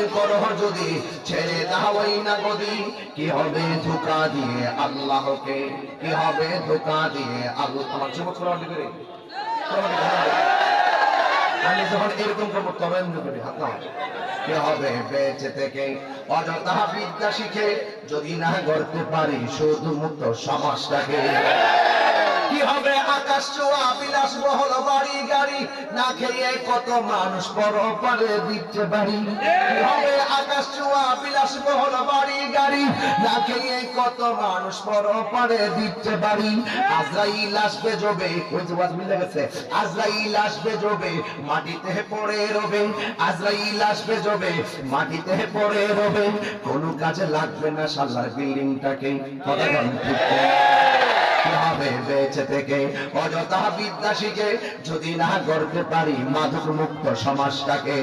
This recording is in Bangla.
করো যদি, ছেড়ে না গদি কি হবে ধোকা দিয়ে আল্লাহকে? কি হবে ধোকা দিয়ে আল্লাহ? আমার করি শিখে যদি না গড়তে পারি, শুধু মুক্ত সমাজটাকে। বিলাস বহল বাড়ি গাড়ি। না খেয়ে কত মানুষ পর পারে। বাড়ি হবে আকাশ বাড়ি গাড়ি। না খেয়ে কত মানুষ পর পারে। বাড়ি আজরাইল আসবে জবে মিলে গেছে। আজরাইল আসবে জবে মাটিতে পড়ে রবে। আজরাইল আসবে জবে মাটিতে পড়ে রবে। কোনো কাজে লাগবে না সাল্লার বিল্ডিংটাকে। কথা বলেন থেকে অযথা বিদ্যা শিখে যদি না গড়তে পারি মাদক মুক্ত সমাজটাকে?